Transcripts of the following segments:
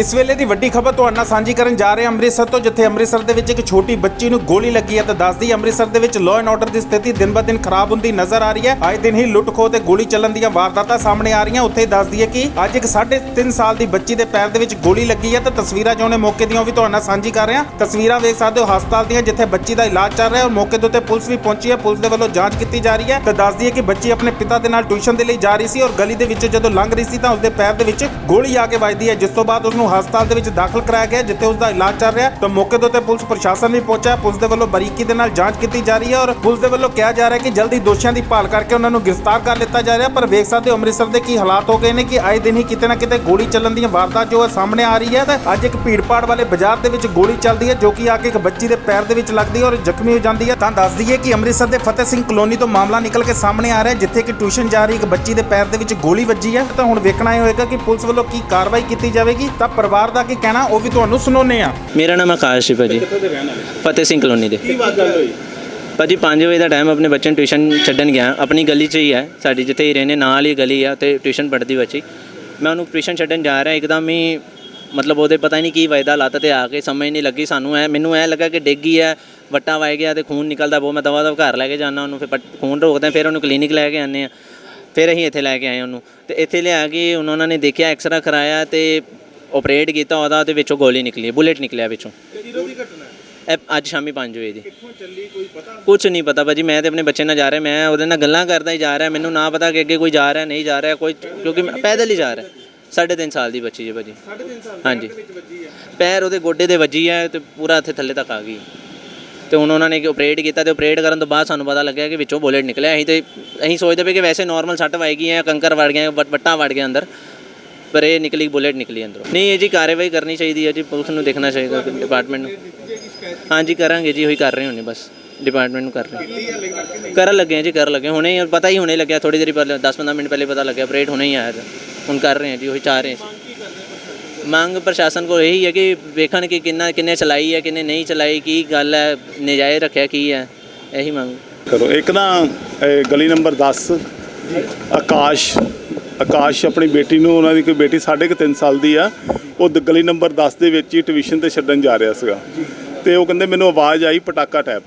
ਇਸ ਵੇਲੇ ਦੀ ਵੱਡੀ ਖਬਰ ਤੁਹਾਡੇ ਨਾਲ ਸਾਂਝੀ ਕਰਨ ਜਾ ਰਹੇ ਹਾਂ ਅੰਮ੍ਰਿਤਸਰ ਤੋਂ, ਜਿੱਥੇ ਅੰਮ੍ਰਿਤਸਰ ਦੇ ਵਿੱਚ ਇੱਕ ਛੋਟੀ ਬੱਚੀ ਨੂੰ ਗੋਲੀ ਲੱਗੀ ਹੈ ਤਾਂ ਦੱਸਦੀ ਅੰਮ੍ਰਿਤਸਰ ਦੇ ਵਿੱਚ ਲਾਅ ਐਂਡ ਆਰਡਰ ਦੀ ਸਥਿਤੀ ਦਿਨ ਬ ਦਿਨ ਖਰਾਬ ਹੁੰਦੀ ਨਜ਼ਰ ਆ ਰਹੀ ਹੈ। ਆਏ ਦਿਨ ਹੀ ਲੁੱਟ ਖੋਹ ਤੇ ਗੋਲੀ ਚੱਲਣ ਦੀਆਂ ਵਾਰਦਾਤਾਂ ਸਾਹਮਣੇ ਆ ਰਹੀਆਂ। ਉੱਥੇ ਹੀ ਦੱਸਦੀ ਹੈ ਕਿ ਅੱਜ ਇੱਕ 3.5 ਸਾਲ ਦੀ ਬੱਚੀ ਦੇ ਪੈਰ ਦੇ ਵਿੱਚ ਗੋਲੀ ਲੱਗੀ ਹੈ ਤਾਂ ਤਸਵੀਰਾਂ ਜੋ ਨੇ ਮੌਕੇ ਦੀਆਂ ਉਹ ਵੀ ਤੁਹਾਡੇ ਨਾਲ ਸਾਂਝੀ ਕਰ ਰਹੇ। ਹਾਂ ਤਸਵੀਰਾਂ ਵੇਖ ਸਕਦੇ ਹੋ ਹਸਪਤਾਲ ਦੀਆਂ, ਜਿੱਥੇ ਬੱਚੀ ਦਾ ਇਲਾਜ ਚੱਲ ਰਿਹਾ ਹੈ। ਔਰ ਮੌਕੇ ਦੇ ਉੱਤੇ ਪੁਲਿਸ ਵੀ ਪਹੁੰਚੀ ਹੈ। ਪੁਲਿਸ ਦੇ ਵੱਲੋਂ ਜਾਂਚ ਕੀਤੀ ਜਾ ਰਹੀ ਹੈ ਤਾਂ ਦੱਸਦੀ ਹੈ ਕਿ ਬੱਚੀ ਆਪਣੇ ਪਿਤਾ ਦੇ ਨਾਲ ਟਿਊਸ਼ਨ ਦੇ ਲਈ ਜਾ ਰਹੀ ਸੀ ਔਰ ਗਲੀ ਦੇ ਵਿੱਚ ਜਦੋਂ ਲੰਘ ਰਹੀ ਸੀ ਤਾਂ ਉਸਦੇ ਪੈਰ ਦੇ ਵਿੱਚ ਗੋਲੀ ਆ ਕੇ ਵੱਜਦੀ ਹੈ। ਜਿਸ ਤੋਂ ਬਾਅਦ ਉਸ ਨੂੰ ਹਸਪਤਾਲ ਦੇ ਵਿੱਚ ਦਾਖਲ ਕਰਾਇਆ ਗਿਆ, ਜਿੱਥੇ ਉਸ ਦਾ ਇਲਾਜ ਚੱਲ ਰਿਹਾ ਤਾਂ ਮੌਕੇ ਦੇ ਉੱਤੇ ਪੁਲਿਸ ਪ੍ਰਸ਼ਾਸਨ ਵੀ ਪਹੁੰਚਿਆ। ਪੁਲਿਸ ਦੇ ਵੱਲੋਂ ਬਰੀਕੀ ਦੇ ਨਾਲ ਜਾਂਚ ਕੀਤੀ ਜਾ ਰਹੀ ਹੈ ਔਰ ਪੁਲਿਸ ਦੇ ਵੱਲੋਂ ਕਿਹਾ ਜਾ ਰਿਹਾ ਕਿ ਜਲਦੀ ਦੋਸ਼ੀਆਂ ਦੀ ਭਾਲ ਕਰਕੇ ਉਹਨਾਂ ਨੂੰ ਗ੍ਰਿਫਤਾਰ ਕਰ ਲਿੱਤਾ ਜਾ ਰਿਹਾ ਪਰ ਵੇਖ ਸਕਦੇ ਹੋ ਅੰਮ੍ਰਿਤਸਰ ਦੇ ਕੀ ਹਾਲਾਤ ਹੋ ਗਏ ਨੇ ਕਿ ਆਏ ਦਿਨ ਹੀ ਕਿਤੇ ਨਾ ਕਿਤੇ ਗੋਲੀ ਚੱਲਣ ਦੀਆਂ ਵਾਰਦਾਤ ਜੋ ਹੈ ਸਾਹਮਣੇ ਆ ਰਹੀ ਹੈ ਤੇ ਅੱਜ ਇੱਕ ਭੀੜਪਾੜ ਵਾਲੇ ਬਾਜ਼ਾਰ ਦੇ ਵਿੱਚ ਗੋਲੀ ਚੱਲਦੀ ਹੈ, ਜੋ ਕਿ ਆ ਕੇ ਇੱਕ ਬੱਚੀ ਦੇ ਪੈਰ ਦੇ ਵਿੱਚ ਲੱਗਦੀ ਹੈ ਔਰ ਜ਼ਖਮੀ ਹੋ ਜਾਂਦੀ ਹੈ। ਤਾਂ ਦੱਸ ਦਈਏ ਕਿ ਅੰਮ੍ਰਿਤਸਰ ਦੇ ਫਤਿਹ ਸਿੰਘ ਕਲੋਨੀ ਤੋਂ ਮਾਮਲਾ ਨਿਕਲ ਕੇ ਸਾਹਮਣੇ ਆ ਰਿਹਾ ਜਿੱਥੇ ਕਿ ਟਿਊਸ਼ਨ ਜਾ ਰਹੀ ਇੱਕ ਬੱਚੀ ਦੇ ਪੈਰ ਦੇ ਵਿੱਚ ਗੋਲੀ ਵੱਜੀ ਹੈ। ਤਾਂ ਹੁਣ ਵੇਖਣਾ ਇਹ ਹੋਏਗਾ ਕਿ ਪੁਲਿਸ ਵੱਲੋਂ ਕੀ ਕਾਰਵਾਈ ਕੀਤੀ ਜਾਵੇਗੀ, ਤਾਂ ਪਰਿਵਾਰ ਦਾ ਕੀ ਕਹਿਣਾ ਉਹ ਵੀ ਤੁਹਾਨੂੰ ਸੁਣਾਉਂਦੇ ਆ ਮੇਰਾ ਨਾਮ ਆਕਾਸ਼ ਹੈ ਭਾਜੀ। ਕਿੱਥੋਂ ਦੇ ਰਹਿਣ ਵਾਲੇ? ਫਤਿਹ ਸਿੰਘ ਕਲੋਨੀ ਦੇ। ਕੀ ਬਾਤ ਗੱਲ ਹੋਈ? ਭਾਜੀ 5 ਵਜੇ ਦਾ ਟਾਈਮ ਆਪਣੇ ਬੱਚੇ ਨੂੰ ਟਿਊਸ਼ਨ ਛੱਡਣ ਗਿਆ। ਆਪਣੀ ਗਲੀ 'ਚ ਹੀ ਹੈ ਸਾਡੀ ਜਿੱਥੇ ਹੀ ਰਹਿੰਦੇ ਨਾਲ ਹੀ ਗਲੀ ਆ ਤੇ ਟਿਊਸ਼ਨ ਪੜ੍ਹਦੀ ਬੱਚੀ। ਮੈਂ ਉਹਨੂੰ ਟਿਊਸ਼ਨ ਛੱਡਣ ਜਾ ਰਿਹਾ ਇੱਕਦਮ ਹੀ ਮਤਲਬ ਉਹਦੇ ਪਤਾ ਹੀ ਨਹੀਂ ਕੀ ਵਜਦਾ ਲੱਤ ਤੇ ਆ ਕੇ ਸਮਝ ਨਹੀਂ ਲੱਗੀ ਸਾਨੂੰ ਐ ਮੈਨੂੰ ਐ ਲੱਗਾ ਕਿ ਡਿੱਗੀ ਐ ਵੱਟਾ ਵਜ ਗਿਆ ਤੇ ਖੂਨ ਨਿਕਲਦਾ ਬਹੁਤ ਮੈਂ ਦਵਾ ਦਵ ਘਰ ਲੈ ਕੇ ਜਾਣਾ ਉਹਨੂੰ ਫਿਰ ਪਟ- ਖੂਨ ਰੋਕਦੇ ਹਾਂ, ਫਿਰ ਉਹਨੂੰ ਕਲੀਨਿਕ ਲੈ ਕੇ ਆਉਂਦੇ ਆ ਫਿਰ ਅਸੀਂ ਇੱਥੇ ਲੈ ਕੇ ਆਏ ਉਹਨੂੰ। ਤੇ ਇੱਥੇ ਲਿਆ ਕੇ ਉਹਨਾਂ ਨੇ ਦੇਖਿਆ ਐਕਸਰਾ ਕਰਾਇਆ ਤੇ ਆਪਰੇਟ ਕੀਤਾ ਉਹਦਾ ਤੇ ਵਿੱਚੋਂ ਗੋਲੀ ਨਿਕਲੀ ਬੁਲੇਟ ਨਿਕਲਿਆ ਵਿੱਚੋਂ। ਕਿਹਦੀ ਦੀ ਘਟਨਾ ਹੈ? ਇਹ ਅੱਜ ਸ਼ਾਮੀ 5 ਵਜੇ ਦੀ। ਕਿੱਥੋਂ ਚੱਲੀ ਕੋਈ ਪਤਾ? ਕੁਝ ਨਹੀਂ ਪਤਾ ਭਾਜੀ ਮੈਂ ਤੇ ਆਪਣੇ ਬੱਚੇ ਨਾਲ ਜਾ ਰਿਹਾ ਮੈਂ ਉਹਦੇ ਨਾਲ ਗੱਲਾਂ ਕਰਦਾ ਹੀ ਜਾ ਰਿਹਾ ਮੈਨੂੰ ਨਾ ਪਤਾ ਕਿ ਅੱਗੇ ਕੋਈ ਜਾ ਰਿਹਾ ਨਹੀਂ ਜਾ ਰਿਹਾ ਕੋਈ ਕਿਉਂਕਿ ਮੈਂ ਪੈਦਲ ਹੀ ਜਾ ਰਿਹਾ। ਸਾਢੇ ਤਿੰਨ ਸਾਲ ਦੀ ਬੱਚੀ ਹੈ ਭਾਜੀ। 3.5 ਸਾਲ ਹਾਂਜੀ। ਪੈਰ ਉਹਦੇ ਗੋਡੇ ਦੇ ਵੱਜੀ ਹੈ ਤੇ ਪੂਰਾ ਇੱਥੇ ਥੱਲੇ ਤੱਕ ਆ ਗਈ। ਤੇ ਹੁਣ ਉਹਨਾਂ ਨੇ ਆਪਰੇਟ ਕੀਤਾ ਤੇ ਆਪਰੇਟ ਕਰਨ ਤੋਂ ਬਾਅਦ ਸਾਨੂੰ ਪਤਾ ਲੱਗਿਆ ਕਿ ਵਿੱਚੋਂ ਬੁਲੇਟ ਨਿਕਲਿਆ ਅਸੀਂ ਤੇ ਅਸੀਂ ਸੋਚਦੇ ਪਏ ਕਿ ਵੈਸੇ ਨਾਰਮਲ ਸੱਟ ਵਾਏਗੀ ਹੈ ਕੰਕਰ ਵੜ ਗਿਆ ਵੱਟਾਂ ਵੜ ਗਿਆ ਅੰਦਰ। ਪਰ ਇਹ ਨਿਕਲੀ, ਬੁਲੇਟ ਨਿਕਲੀ ਅੰਦਰੋਂ। ਨਹੀਂ, ਇਹ ਜੀ ਕਾਰਵਾਈ ਕਰਨੀ ਚਾਹੀਦੀ ਹੈ ਜੀ, ਪੁਲਿਸ ਨੂੰ ਦੇਖਣਾ ਚਾਹੀਦਾ ਡਿਪਾਰਟਮੈਂਟ ਨੂੰ। ਹਾਂਜੀ, ਕਰਾਂਗੇ ਜੀ, ਉਹੀ ਕਰ ਰਹੇ ਹੁੰਨੇ ਬਸ। ਡਿਪਾਰਟਮੈਂਟ ਨੂੰ ਕਰ ਰਹੇ। ਕਰਨ ਲੱਗੇ ਹਾਂ ਜੀ, ਕਰ ਲੱਗੇ ਹੁਣੇ ਪਤਾ ਹੀ ਹੁਣੇ ਲੱਗਿਆ ਥੋੜੀ ਦੇਰ ਪਹਿਲੇ 10-15 ਮਿੰਟ ਪਹਿਲੇ ਪਤਾ ਲੱਗਿਆ ਆਪਰੇਟ ਹੁਣੇ ਹੀ ਆਇਆ ਹੁਣ ਕਰ ਰਹੇ ਹਾਂ ਜੀ, ਉਹੀ ਚਾਹ ਰਹੇ ਹਾਂ ਮੰਗ ਪ੍ਰਸ਼ਾਸਨ ਕੋਲ ਇਹੀ ਹੈ ਕਿ ਵੇਖਣ ਕਿ ਕਿੰਨਾ, ਕਿੰਨੇ ਚਲਾਈ ਹੈ, ਕਿੰਨੇ ਨਹੀਂ ਚਲਾਈ, ਕੀ ਗੱਲ ਹੈ, ਨਜਾਇਜ਼ ਰੱਖਿਆ ਕੀ ਹੈ, ਇਹੀ ਮੰਗ। ਕਰੋ ਇੱਕ ਨਾ ਗਲੀ ਨੰਬਰ 10 ਆਕਾਸ਼ ਆਕਾਸ਼ ਆਪਣੀ ਬੇਟੀ ਨੂੰ, ਉਹਨਾਂ ਦੀ ਕੋਈ ਬੇਟੀ ਸਾਢੇ ਕੁ ਤਿੰਨ ਸਾਲ ਦੀ ਆ, ਉਹ ਦ- ਗਲੀ ਨੰਬਰ 10 ਦੇ ਵਿੱਚ ਹੀ ਟਿਊਸ਼ਨ ਤੇ ਛੱਡਣ ਜਾ ਰਿਹਾ ਸੀਗਾ। ਤੇ ਉਹ ਕਹਿੰਦੇ ਮੈਨੂੰ ਆਵਾਜ਼ ਆਈ ਪਟਾਕਾ ਟੈਪ,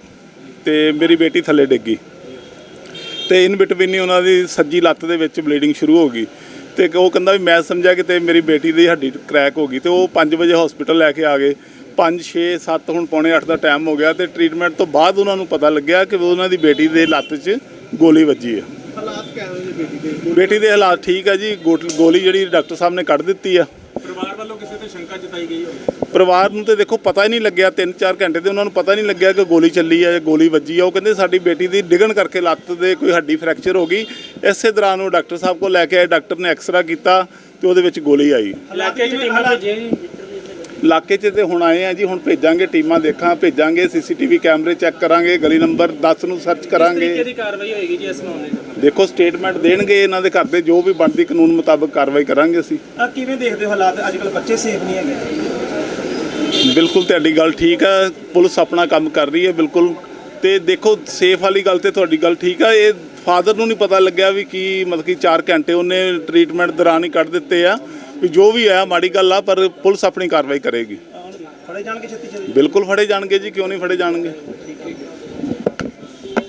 ਤੇ ਮੇਰੀ ਬੇਟੀ ਥੱਲੇ ਡਿੱਗੀ। ਤੇ ਇਨ ਬਿਟਵੀਨ ਹੀ ਉਹਨਾਂ ਦੀ ਸੱਜੀ ਲੱਤ ਦੇ ਵਿੱਚ ਬਲੀਡਿੰਗ ਸ਼ੁਰੂ ਹੋ ਗਈ। ਤੇ ਉਹ ਕਹਿੰਦਾ ਵੀ ਮੈਂ ਸਮਝਿਆ ਕਿ ਤੇ ਮੇਰੀ ਬੇਟੀ ਦੀ ਹੱਡੀ ਕ੍ਰੈਕ ਹੋ ਗਈ, ਤੇ ਉਹ 5 ਵਜੇ ਹਸਪੀਟਲ ਲੈ ਕੇ ਆ ਗਏ। 5 6 7 ਹੁਣ ਪੌਣੇ 8 ਦਾ ਟਾਈਮ ਹੋ ਗਿਆ ਤੇ ਟ੍ਰੀਟਮੈਂਟ ਤੋਂ ਬਾਅਦ ਉਹਨਾਂ ਨੂੰ ਪਤਾ ਲੱਗਿਆ ਕਿ ਉਹਨਾਂ ਦੀ ਬੇਟੀ ਦੇ ਲੱਤ 'ਚ ਗੋਲੀ ਵੱਜੀ ਹੈ ਹਾਲਾਤ ਕਿਵੇਂ ਨੇ ਬੇਟੀ ਦੇ? ਬੇਟੀ ਦੇ ਹਾਲਾਤ ਠੀਕ ਆ ਜੀ ਗੋਟ- ਗੋਲੀ ਜਿਹੜੀ ਡਾਕਟਰ ਸਾਹਿਬ ਨੇ ਕੱਢ ਦਿੱਤੀ ਆ। ਪਰਿਵਾਰ ਵੱਲੋਂ ਕਿਸੇ ਤੇ ਸ਼ੰਕਾ ਜਤਾਈ ਗਈ ਹੋਵੇ? ਪਰਿਵਾਰ ਨੂੰ ਤੇ ਦੇਖੋ ਪਤਾ ਹੀ ਨਹੀਂ ਲੱਗਿਆ 3-4 ਘੰਟੇ ਤੇ ਉਹਨਾਂ ਨੂੰ ਪਤਾ ਨਹੀਂ ਲੱਗਿਆ ਕਿ ਗੋਲੀ ਚੱਲੀ ਹੈ ਜਾਂ ਗੋਲੀ ਵੱਜੀ ਆ। ਉਹ ਕਹਿੰਦੇ ਸਾਡੀ ਬੇਟੀ ਦੀ ਡਿੱਗਣ ਕਰਕੇ ਲੱਤ ਦੇ ਕੋਈ ਹੱਡੀ ਫ੍ਰੈਕਚਰ ਹੋ ਗਈ। ਇਸੇ ਦੌਰਾਨ ਉਹ ਡਾਕਟਰ ਸਾਹਿਬ ਕੋਲ ਲੈ ਕੇ ਆਏ ਡਾਕਟਰ ਨੇ ਐਕਸਰਾ ਕੀਤਾ ਤੇ ਉਹਦੇ ਵਿੱਚ ਗੋਲੀ ਆਈ। ਇਲਾਕੇ 'ਚ ਟੀਮਾਂ ਭੇਜੀਆਂ ਜੀ ਇਲਾਕੇ 'ਚ ਤੇ ਹੁਣ ਆਏ ਆ ਜੀ ਹੁਣ ਭੇਜਾਂਗੇ ਟੀਮਾਂ ਦੇਖਾਂ ਭੇਜਾਂਗੇ ਸੀਸੀਟੀਵੀ ਕੈਮਰੇ ਚੈੱਕ ਕਰਾਂਗੇ ਗਲੀ ਨੰਬਰ 10 ਨੂੰ ਸਰਚ ਕਰਾਂਗੇ। ਦੀ ਕਾਰਵਾਈ ਹੋਏਗੀ ਜੀ ਇਸ ਮਾਮਲੇ 'ਚ ਦੇਖੋ ਸਟੇਟਮੈਂਟ ਦੇਣਗੇ ਇਹਨਾਂ ਦੇ ਘਰ ਦੇ ਜੋ ਵੀ ਬਣਦੀ ਕਾਨੂੰਨ ਮੁਤਾਬਕ ਕਾਰਵਾਈ ਕਰਾਂਗੇ ਅਸੀਂ। ਆ ਕਿਵੇਂ ਦੇਖਦੇ ਹੋ ਹਾਲਾਤ? ਅੱਜ ਕੱਲ ਬੱਚੇ ਸੇਫ ਨਹੀਂ ਹੈਗੇ। ਬਿਲਕੁਲ ਤੁਹਾਡੀ ਗੱਲ ਠੀਕ ਹੈ ਪੁਲਿਸ ਆਪਣਾ ਕੰਮ ਕਰ ਰਹੀ ਹੈ ਬਿਲਕੁਲ। ਤੇ ਦੇਖੋ ਸੇਫ ਵਾਲੀ ਗੱਲ ਤੇ ਤੁਹਾਡੀ ਗੱਲ ਠੀਕ ਹੈ ਇਹ ਫਾਦਰ ਨੂੰ ਨਹੀਂ ਪਤਾ ਲੱਗਿਆ ਵੀ ਕੀ ਮਤਲਬ ਕਿ 4 ਘੰਟੇ ਉਹਨੇ ਟ੍ਰੀਟਮੈਂਟ ਦੌਰਾਨ ਹੀ ਕੱਢ ਦਿੱਤੇ ਆ। ਵੀ ਜੋ ਵੀ ਹੈ ਮਾੜੀ ਗੱਲ ਆ ਪਰ ਪੁਲਿਸ ਆਪਣੀ ਕਾਰਵਾਈ ਕਰੇਗੀ। ਫੜੇ ਜਾਣਗੇ ਛੇਤੀ ਛੇਤੀ ਬਿਲਕੁਲ ਫੜੇ ਜਾਣਗੇ ਜੀ ਕਿਉਂ ਨਹੀਂ ਫੜੇ ਜਾਣਗੇ?